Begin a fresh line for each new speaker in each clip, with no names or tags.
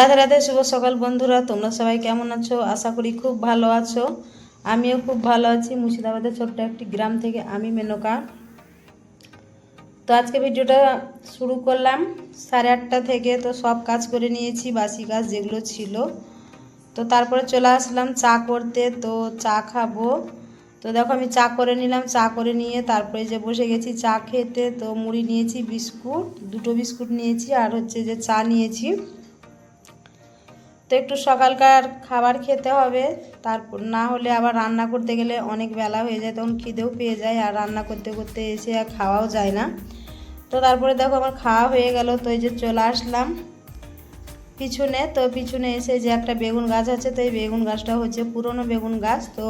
রাধে রাধে, শুভ সকাল বন্ধুরা। তোমরা সবাই কেমন আছো? আশা করি খুব ভালো আছো। আমিও খুব ভালো আছি। মুর্শিদাবাদের ছোট্ট একটি গ্রাম থেকে আমি মেনকা। তো আজকে ভিডিওটা শুরু করলাম সাড়ে আটটা থেকে। তো সব কাজ করে নিয়েছি, বাসি কাজ যেগুলো ছিল। তো তারপরে চলে আসলাম চা করতে। তো চা খাব। তো দেখো আমি চা করে নিলাম। চা করে নিয়ে তারপরে যে বসে গেছি চা খেতে, তো মুড়ি নিয়েছি, বিস্কুট, দুটো বিস্কুট নিয়েছি। আর হচ্ছে যে চা নিয়েছি। তো একটু সকালকার খাবার খেতে হবে। তারপর না হলে আবার রান্না করতে গেলে অনেক বেলা হয়ে যায়, তখন খিদেও পেয়ে যায় আর রান্না করতে করতে এসে আর খাওয়াও যায় না। তো তারপরে দেখো আমার খাওয়া হয়ে গেল, তো এই যে চলে আসলাম পিছনে। তো পিছনে এসে যে একটা বেগুন গাছ আছে, তো এই বেগুন গাছটা হচ্ছে পুরনো বেগুন গাছ। তো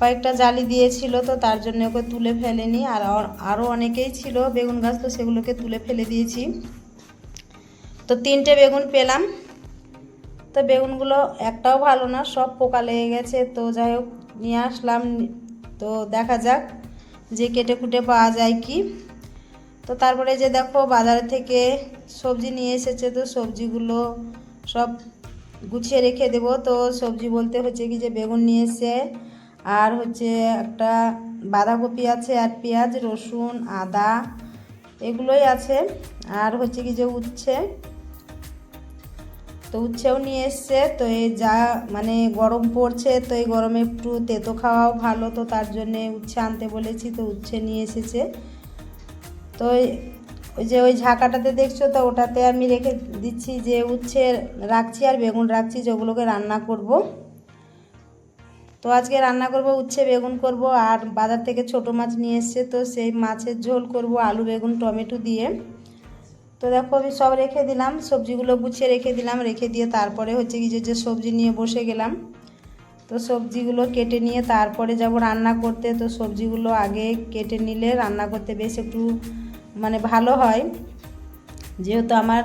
কয়েকটা জালি দিয়েছিল, তো তার জন্য ওকে তুলে ফেলেনি। আর আরও অনেকেই ছিল বেগুন গাছ, তো সেগুলোকে তুলে ফেলে দিয়েছি। তো তিনটে বেগুন পেলাম। তো বেগুনগুলো একটাও ভালো না, সব পোকা লেগে গেছে। তো যাই হোক, নিয়ে আসলাম। তো দেখা যাক যে কেটে কুটে পাওয়া যায় কি। তো তারপরে যে দেখো, বাজার থেকে সবজি নিয়ে এসেছে তো সবজিগুলো সব গুছিয়ে রেখে দেবো। তো সবজি বলতে হচ্ছে কি যে বেগুন নিয়ে এসে আর হচ্ছে একটা বাঁধাকপি আছে আর পেঁয়াজ, রসুন, আদা, এগুলোই আছে। আর হচ্ছে কি যে উচ্ছে। তো উচ্ছেও নিয়ে এসছে, তো এই যা মানে গরম পড়ছে, তো এই গরমে একটু তেতো খাওয়াও ভালো, তো তার জন্যে উচ্ছে আনতে বলেছি, তো উচ্ছে নিয়ে এসেছে। তো ওই যে ওই ঝাঁকাটাতে দেখছ, তো ওটাতে আমি রেখে দিচ্ছি যে উচ্ছে রাখছি আর বেগুন রাখছি যেগুলোকে রান্না করব। তো আজকে রান্না করব, উচ্ছে, বেগুন করব, আর বাজার থেকে ছোট মাছ নিয়ে এসছে, তো সেই মাছের ঝোল করব, আলু, বেগুন, টমেটো দিয়ে। তো দেখো আমি সব রেখে দিলাম, সবজিগুলো গুছিয়ে রেখে দিলাম, রেখে দিয়ে তারপরে হচ্ছে কি যে সবজি নিয়ে বসে গেলাম। তো সবজিগুলো কেটে নিয়ে তারপরে যাব রান্না করতে। তো সবজিগুলো আগে কেটে নিলে রান্না করতে বেশ একটু মানে ভালো হয়। যেহেতু আমার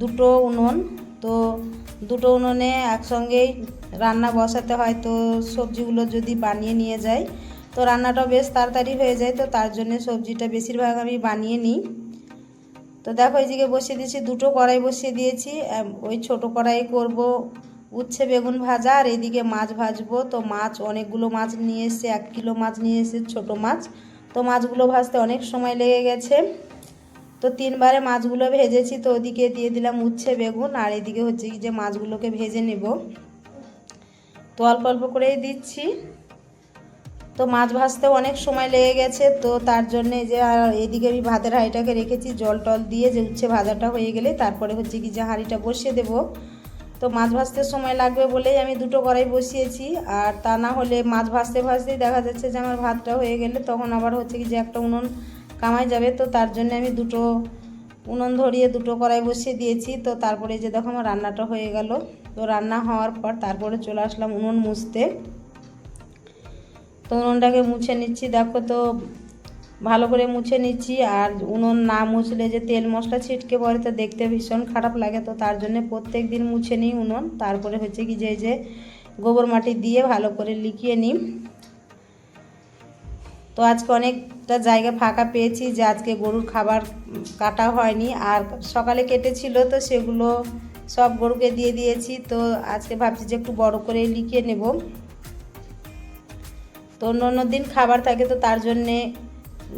দুটো উনুন, তো দুটো উনুনে একসঙ্গেই রান্না বসাতে হয়। তো সবজিগুলো যদি বানিয়ে নিয়ে যাই, তো রান্নাটাও বেশ তাড়াতাড়ি হয়ে যায়। তো তার জন্য সবজিটা বেশিরভাগ আমি বানিয়ে নিই। তো দেখো এইদিকে বসিয়ে দিয়েছি, দুটো কড়াই বসিয়ে দিয়েছি। ওই ছোট কড়াই করব উচ্ছে বেগুন ভাজা আর এদিকে মাছ ভাজবো। তো মাছ, অনেকগুলো মাছ নিয়ে এসে এক কিলো মাছ নিয়ে এসে ছোটো মাছ। তো মাছগুলো ভাজতে অনেক সময় লেগে গেছে। তো তিনবারে মাছগুলো ভেজেছি, তো ওদিকে দিয়ে দিলাম উচ্ছে বেগুন আর এদিকে হচ্ছে কি যে মাছগুলোকে ভেজে নেব। তো অল্প অল্প করেই দিচ্ছি। তো মাছ ভাজতে অনেক সময় লেগে গেছে, তো তার জন্যে যে এদিকে আমি ভাতের হাঁড়িটাকে রেখেছি, জল টল দিয়ে যে উচ্ছে ভাজাটা হয়ে গেলে তারপরে হচ্ছে কি যে হাঁড়িটা বসিয়ে দেবো। তো মাছ ভাজতে সময় লাগবে বলেই আমি দুটো কড়াই বসিয়েছি, আর তা না হলে মাছ ভাজতে ভাজতেই দেখা যাচ্ছে যে আমার ভাতটা হয়ে গেলে তখন আবার হচ্ছে কি যে একটা উনুন কামাই যাবে, তো তার জন্য আমি দুটো উনুন ধরিয়ে দুটো কড়াই বসিয়ে দিয়েছি। তো তারপরে যে দেখো আমার রান্নাটা হয়ে গেল। তো রান্না হওয়ার পর তারপরে চলে আসলাম উনুন মুছতে। তো উনুনটাকে মুছে নিচ্ছি। দেখো তো, ভালো করে মুছে নিচ্ছি। আর উনুন না মুছলে যে তেল মশলা ছিটকে পড়ে, তো দেখতে ভীষণ খারাপ লাগে। তো তার জন্য প্রত্যেক দিন মুছে নিই উনুন। তারপরে হচ্ছে কি যে যে গোবর মাটি দিয়ে ভালো করে লিখিয়ে নিই। তো আজকে অনেকটা জায়গা ফাঁকা পেয়েছি যে আজকে গরুর খাবার কাটা হয়নি। আর সকালে কেটেছিল তো সেগুলো সব গরুকে দিয়ে দিয়েছি। তো আজকে ভাবছি যে একটু বড় করে লিখিয়ে নেব। তো অন্য অন্য দিন খাবার থাকে তো তার জন্যে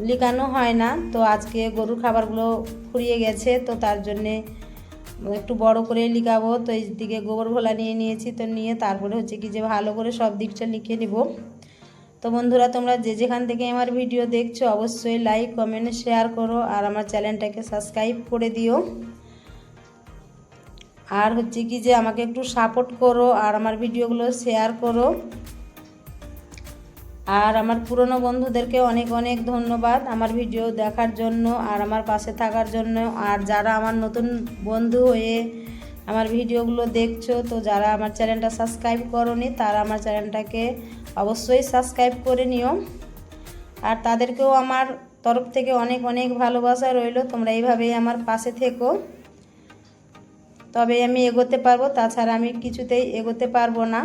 লিখানো হয় না। তো আজকে গরুর খাবারগুলো ফুরিয়ে গেছে, তো তার জন্যে একটু বড় করে লিকাবো। তো এই দিকে গোবর ভোলা নিয়ে নিয়েছি, তো নিয়ে তারপরে হচ্ছে কি যে ভালো করে সব দিকটা লিখে নিব। তো বন্ধুরা, তোমরা যে যেখান থেকে আমার ভিডিও দেখছ, অবশ্যই লাইক, কমেন্ট, শেয়ার করো আর আমার চ্যানেলটাকে সাবস্ক্রাইব করে দিও। আর হচ্ছে কি যে আমাকে একটু সাপোর্ট করো আর আমার ভিডিওগুলো শেয়ার করো। আর আমার পুরনো বন্ধুদেরকে অনেক অনেক ধন্যবাদ আমার ভিডিও দেখার জন্য আর আমার পাশে থাকার জন্য। আর যারা আমার নতুন বন্ধু হয়ে আমার ভিডিওগুলো দেখছ, তো যারা আমার চ্যানেলটা সাবস্ক্রাইব করনি, তারা আমার চ্যানেলটাকে অবশ্যই সাবস্ক্রাইব করে নিও। আর তাদেরকেও আমার তরফ থেকে অনেক অনেক ভালোবাসা রইল, তোমরা এইভাবেই আমার পাশে থেকো। তবে আমি এগোতে পারব, তাছাড়া আমি কিছুতেই এগোতে পারব না।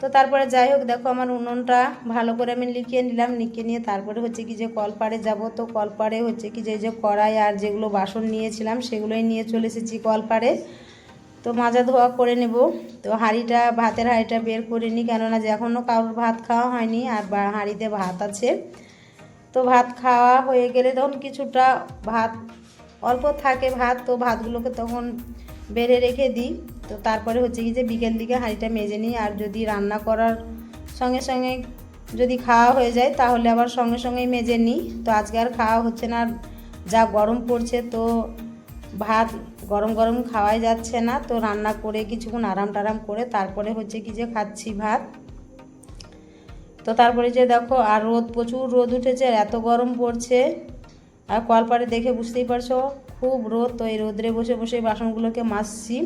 তো তারপরে যাই হোক, দেখো আমার উনুনটা ভালো করে আমি লিখিয়ে নিলাম। লিখিয়ে নিয়ে তারপরে হচ্ছে কি যে কলপাড়ে যাব। তো কলপাড়ে হচ্ছে কি যে যে কড়াই আর যেগুলো বাসন নিয়েছিলাম, সেগুলোই নিয়ে চলে এসেছি কলপাড়ে। তো মাজা ধোয়া করে নেব। তো হাঁড়িটা, ভাতের হাঁড়িটা বের করে নিই, কেননা যে এখনও কারোর ভাত খাওয়া হয়নি আর হাঁড়িতে ভাত আছে। তো ভাত খাওয়া হয়ে গেলে তখন কিছুটা ভাত, অল্প থাকে ভাত, তো ভাতগুলোকে তখন বেড়ে রেখে দিই। তো তারপরে হচ্ছে কি যে বিকেল দিকে হাঁড়িটা মেজে নিই। আর যদি রান্না করার সঙ্গে সঙ্গে যদি খাওয়া হয়ে যায়, তাহলে আবার সঙ্গে সঙ্গেই মেজে নিই। তো আজকে আর খাওয়া হচ্ছে না। যা গরম পড়ছে, তো ভাত গরম গরম খাওয়াই যাচ্ছে না। তো রান্না করে কিছুক্ষণ আরাম টারাম করে তারপরে হচ্ছে কি যে খাচ্ছি ভাত। তো তারপরে যে দেখো, আর রোদ, প্রচুর রোদ উঠেছে এত গরম পড়ছে। আর কলপারে দেখে বুঝতেই পারছ খুব রোদ তো এই রোদ্রে বসে বসে বাসনগুলোকে মাজছি।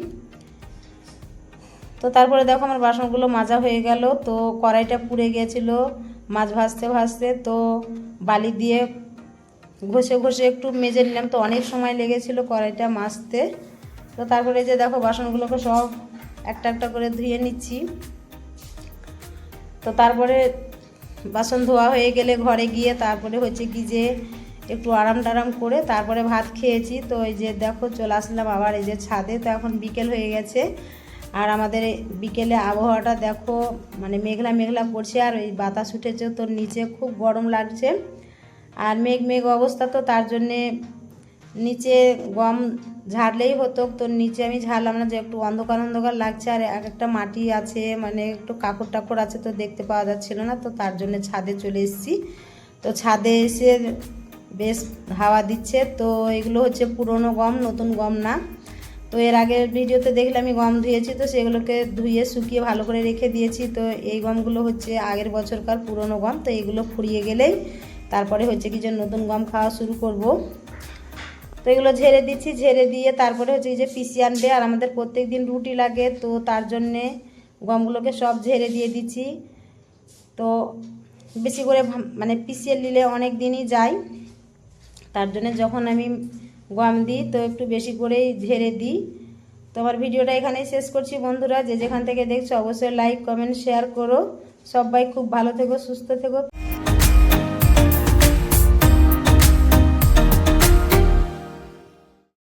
তো তারপরে দেখো আমার বাসনগুলো মাজা হয়ে গেল। তো কড়াইটা পুড়ে গিয়েছিল মাছ ভাজতে ভাজতে। তো বালি দিয়ে ঘষে ঘষে একটু মেজে নিলাম। তো অনেক সময় লেগেছিল কড়াইটা মাজতে। তো তারপরে যে দেখো বাসনগুলোকে সব একটা একটা করে ধুয়ে নিচ্ছি। তো তারপরে বাসন ধোয়া হয়ে গেলে ঘরে গিয়ে তারপরে হচ্ছে কি যে একটু আরাম টারাম করে তারপরে ভাত খেয়েছি। তো এই যে দেখো, চলে আসলাম আবার এই যে ছাদে। তো এখন বিকেল হয়ে গেছে। আর আমাদের বিকেলে আবহাওয়াটা দেখো মানে মেঘলা মেঘলা পড়ছে আর ওই বাতাস উঠেছে তো নিচে খুব গরম লাগছে। আর মেঘ মেঘ অবস্থা তো তার জন্যে নিচে গম ঝাড়লেই হতো। তো নিচে আমি ঝাড়লাম না যে একটু অন্ধকার অন্ধকার লাগছে আর এক একটা মাটি আছে মানে একটু কাকড় টাকড় আছে তো দেখতে পাওয়া যাচ্ছিল না। তো তার জন্য ছাদে চলে এসেছি। তো ছাদে এসে বেশ হাওয়া দিচ্ছে। তো এগুলো হচ্ছে পুরনো গম, নতুন গম না। তো এর আগের ভিডিওতে দেখলে আমি গম ধুয়েছি, তো সেগুলোকে ধুয়ে, শুকিয়ে ভালো করে রেখে দিয়েছি। তো এই গমগুলো হচ্ছে আগের বছরকার পুরনো গম, তো এগুলো ফুরিয়ে গেলেই তারপরে হচ্ছে কি যে নতুন গম খাওয়া শুরু করব। তো এগুলো ঝেড়ে দিচ্ছি, ঝেড়ে দিয়ে তারপরে হচ্ছে যে পিসি আনবে। আর আমাদের প্রত্যেক দিন রুটি লাগে, তো তার জন্যে গমগুলোকে সব ঝেড়ে দিয়ে দিচ্ছি। তো বেশি করে মানে পিষিয়ে নিলে অনেক দিনই যায়। তার জন্য যখন আমি গম দিই, তো একটু বেশি করেই ঝেড়ে দিই। তোমার ভিডিওটা এখানেই শেষ করছি বন্ধুরা। যে যেখান থেকে দেখছ, অবশ্যই লাইক কমেন্ট শেয়ার করো। সবাই খুব ভালো থেকো, সুস্থ থেকো।